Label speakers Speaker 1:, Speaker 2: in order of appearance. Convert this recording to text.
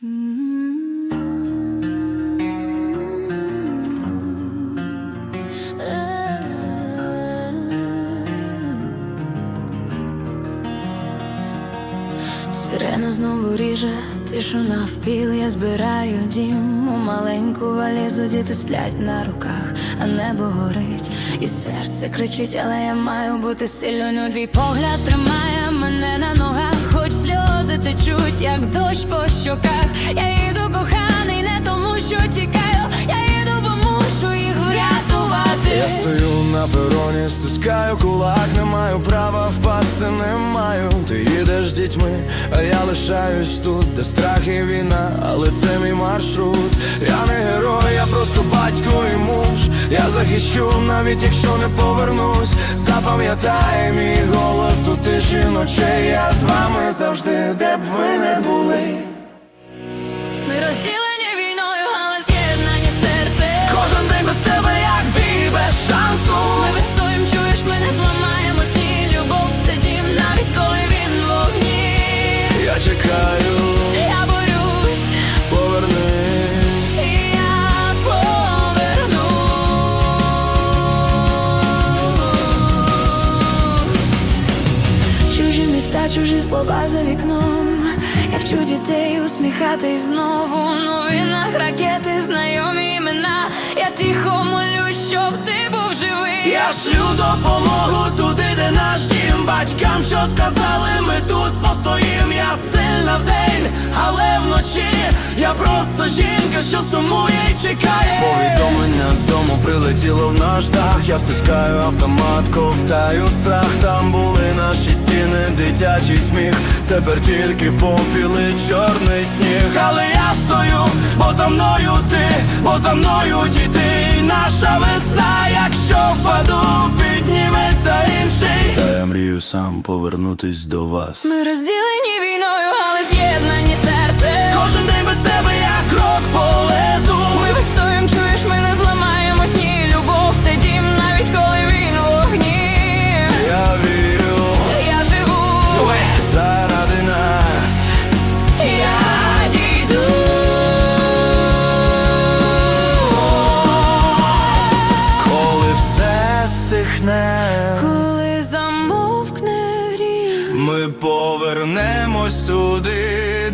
Speaker 1: Сирена знову ріже, тишу навпіл, я збираю дім у маленьку валізу, діти сплять на руках, а небо горить, і серце кричить, але я маю бути сильною. Твій погляд тримає мене на ногах, хоч сльози течуть, як дощ по щоках. Я їду коханий, не тому, що тікаю, я їду, бо мушу їх врятувати.
Speaker 2: Я стою на пероні, стискаю кулак, не маю права впасти, не маю. Ти їдеш з дітьми, а я лишаюсь тут, де страх і війна, але це мій маршрут. Я не герой, я просто батько і муж. Я захищу, навіть якщо не повернусь. Запам'ятай мій голос у тиші ночей. Я з вами
Speaker 1: Міста, чужі слова за вікном. Я вчу дітей усміхатись знову. В новинах ракети, знайомі імена. Я тихо молюсь, щоб ти був живий.
Speaker 2: Я шлю допомогу туди, де наш дім Батькам, що сказали, ми тут постоїм Я сильна вдень, але вночі Я просто жінка, що сумує і чекає Повідомлення з дому прилетіло в наш дах Я стискаю автомат, ковтаю страх Там були дитячий сміх. Тепер тільки попіли чорний сніг. Але я стою, бо за мною ти, бо за мною діти. І Наша весна, якщо впаду, підніметься інший. Та я мрію сам повернутись до вас.
Speaker 1: Ми розділені війною, але з'єднані серце.
Speaker 2: Кожен день
Speaker 1: Коли замовкне рік,
Speaker 2: Ми повернемось туди,